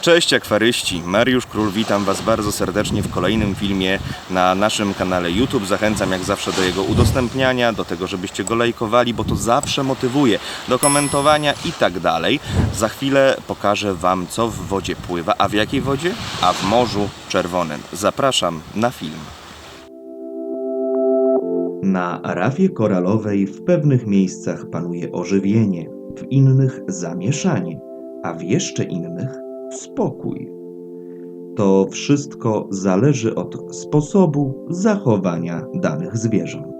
Cześć akwaryści, Mariusz Król, witam Was bardzo serdecznie w kolejnym filmie na naszym kanale YouTube. Zachęcam jak zawsze do jego udostępniania, do tego, żebyście go lajkowali, bo to zawsze motywuje, do komentowania i tak dalej. Za chwilę pokażę Wam, co w wodzie pływa, a w jakiej wodzie? A w Morzu Czerwonym. Zapraszam na film. Na rafie koralowej w pewnych miejscach panuje ożywienie, w innych zamieszanie, a w jeszcze innych spokój. To wszystko zależy od sposobu zachowania danych zwierząt.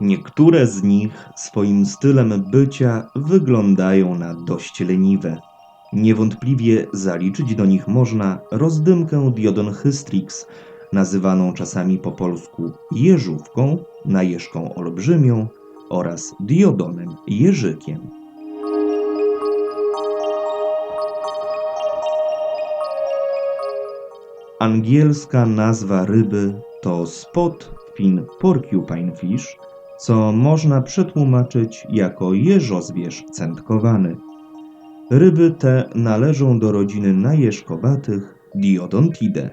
Niektóre z nich swoim stylem bycia wyglądają na dość leniwe. Niewątpliwie zaliczyć do nich można rozdymkę Diodon hystrix, nazywaną czasami po polsku jeżówką, najeżką olbrzymią oraz Diodonem jeżykiem. Angielska nazwa ryby to spot fin porcupine fish, co można przetłumaczyć jako jeżozwierz centkowany. Ryby te należą do rodziny najeżkowatych Diodontidae.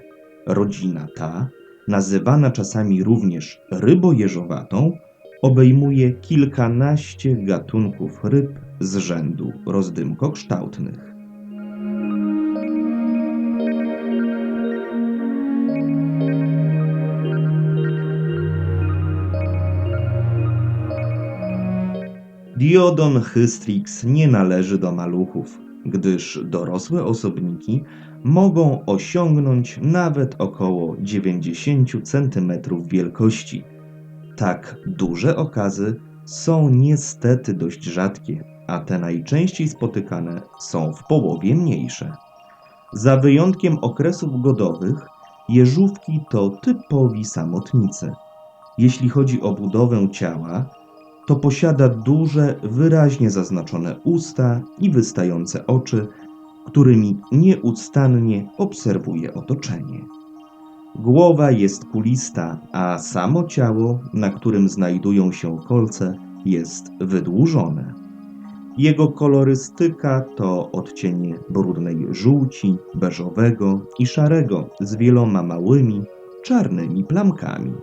Rodzina ta, nazywana czasami również rybojeżowatą, obejmuje kilkanaście gatunków ryb z rzędu rozdymkokształtnych. Diodon hystrix nie należy do maluchów, gdyż dorosłe osobniki mogą osiągnąć nawet około 90 cm wielkości. Tak duże okazy są niestety dość rzadkie, a te najczęściej spotykane są w połowie mniejsze. Za wyjątkiem okresów godowych, jeżówki to typowi samotnicy. Jeśli chodzi o budowę ciała, to posiada duże, wyraźnie zaznaczone usta i wystające oczy, którymi nieustannie obserwuje otoczenie. Głowa jest kulista, a samo ciało, na którym znajdują się kolce, jest wydłużone. Jego kolorystyka to odcienie brudnej żółci, beżowego i szarego z wieloma małymi, czarnymi plamkami.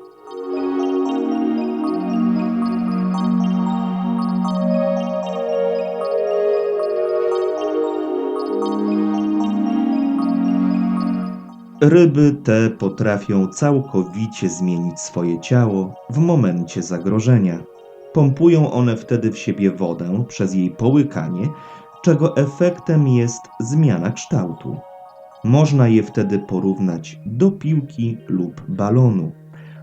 Ryby te potrafią całkowicie zmienić swoje ciało w momencie zagrożenia. Pompują one wtedy w siebie wodę przez jej połykanie, czego efektem jest zmiana kształtu. Można je wtedy porównać do piłki lub balonu.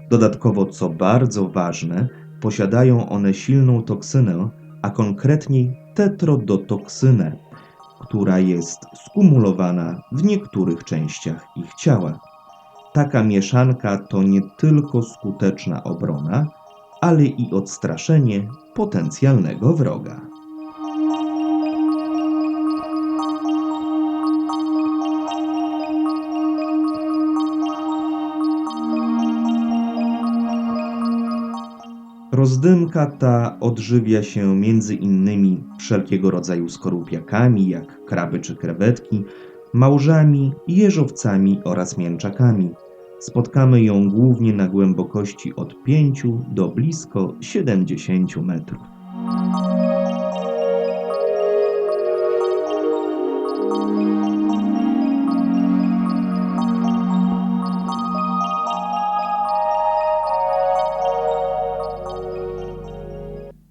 Dodatkowo, co bardzo ważne, posiadają one silną toksynę, a konkretniej tetrodotoksynę, która jest skumulowana w niektórych częściach ich ciała. Taka mieszanka to nie tylko skuteczna obrona, ale i odstraszenie potencjalnego wroga. Rozdymka ta odżywia się między innymi wszelkiego rodzaju skorupiakami, jak kraby czy krewetki, małżami, jeżowcami oraz mięczakami. Spotkamy ją głównie na głębokości od 5 do blisko 70 metrów.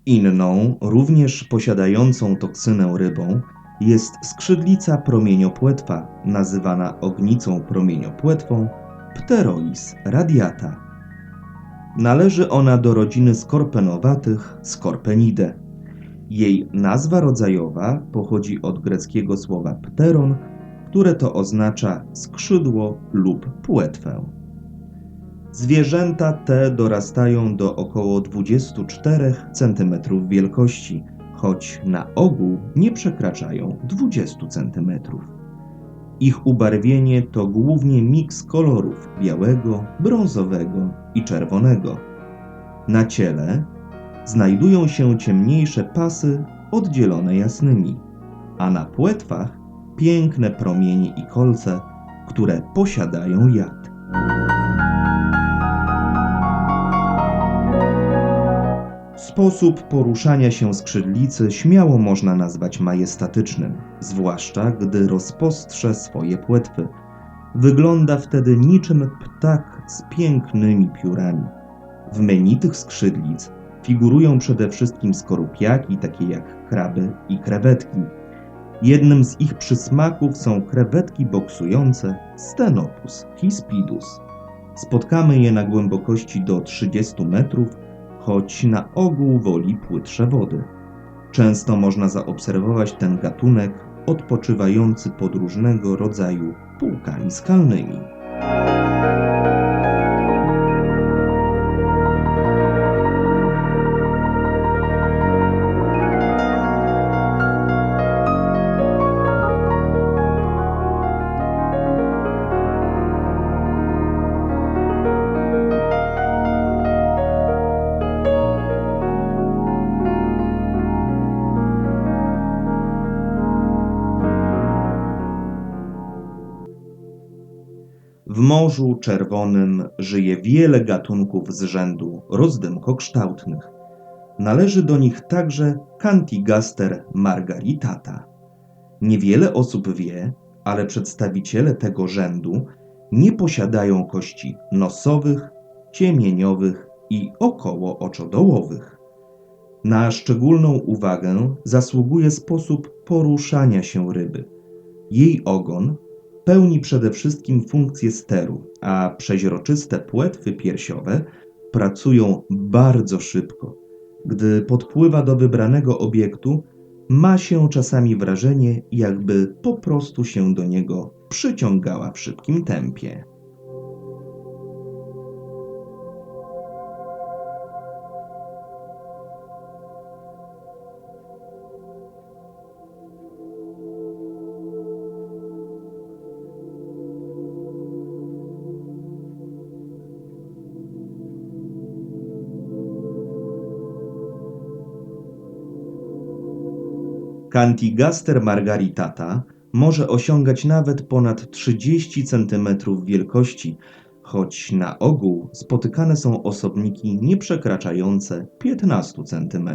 Inną, również posiadającą toksynę rybą, jest skrzydlica promieniopłetwa, nazywana ognicą promieniopłetwą Pterois radiata. Należy ona do rodziny skorpenowatych Scorpenidae. Jej nazwa rodzajowa pochodzi od greckiego słowa pteron, które to oznacza skrzydło lub płetwę. Zwierzęta te dorastają do około 24 cm wielkości, choć na ogół nie przekraczają 20 cm. Ich ubarwienie to głównie miks kolorów białego, brązowego i czerwonego. Na ciele znajdują się ciemniejsze pasy oddzielone jasnymi, a na płetwach piękne promienie i kolce, które posiadają jad. Sposób poruszania się skrzydlicy śmiało można nazwać majestatycznym, zwłaszcza gdy rozpostrze swoje płetwy. Wygląda wtedy niczym ptak z pięknymi piórami. W menu tych skrzydlic figurują przede wszystkim skorupiaki, takie jak kraby i krewetki. Jednym z ich przysmaków są krewetki boksujące Stenopus hispidus. Spotkamy je na głębokości do 30 metrów, choć na ogół woli płytsze wody. Często można zaobserwować ten gatunek odpoczywający pod różnego rodzaju półkami skalnymi. Morzu Czerwonym żyje wiele gatunków z rzędu rozdymkokształtnych. Należy do nich także Cantigaster margaritata. Niewiele osób wie, ale przedstawiciele tego rzędu nie posiadają kości nosowych, ciemieniowych i okołooczodołowych. Na szczególną uwagę zasługuje sposób poruszania się ryby. Jej ogon pełni przede wszystkim funkcję steru, a przeźroczyste płetwy piersiowe pracują bardzo szybko. Gdy podpływa do wybranego obiektu, ma się czasami wrażenie, jakby po prostu się do niego przyciągała w szybkim tempie. Cantigaster margaritata może osiągać nawet ponad 30 cm wielkości, choć na ogół spotykane są osobniki nie przekraczające 15 cm.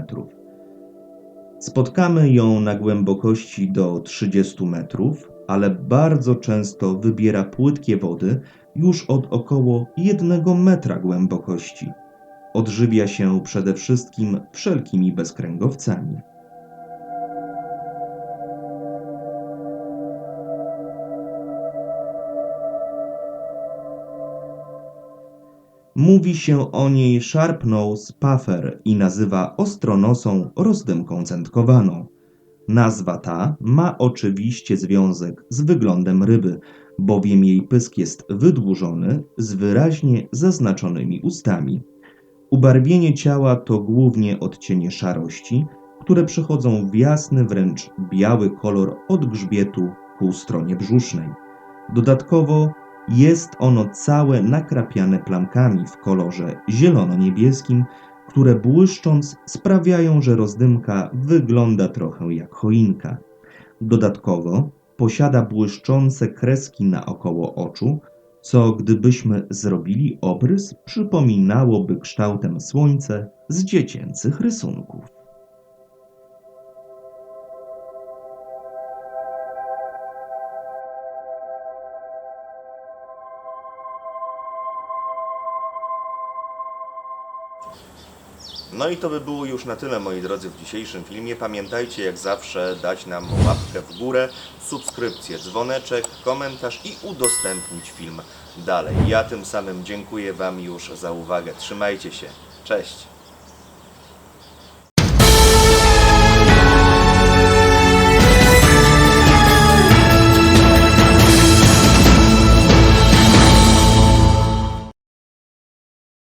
Spotkamy ją na głębokości do 30 metrów, ale bardzo często wybiera płytkie wody już od około 1 metra głębokości. Odżywia się przede wszystkim wszelkimi bezkręgowcami. Mówi się o niej Sharp-Nose Puffer i nazywa ostronosą rozdymką centkowaną. Nazwa ta ma oczywiście związek z wyglądem ryby, bowiem jej pysk jest wydłużony z wyraźnie zaznaczonymi ustami. Ubarwienie ciała to głównie odcienie szarości, które przechodzą w jasny, wręcz biały kolor od grzbietu ku stronie brzusznej. Dodatkowo jest ono całe nakrapiane plamkami w kolorze zielono-niebieskim, które błyszcząc sprawiają, że rozdymka wygląda trochę jak choinka. Dodatkowo posiada błyszczące kreski naokoło oczu, co gdybyśmy zrobili obrys, przypominałoby kształtem słońce z dziecięcych rysunków. No i to by było już na tyle, moi drodzy, w dzisiejszym filmie. Pamiętajcie, jak zawsze, dać nam łapkę w górę, subskrypcję, dzwoneczek, komentarz i udostępnić film dalej. Ja tym samym dziękuję Wam już za uwagę. Trzymajcie się. Cześć!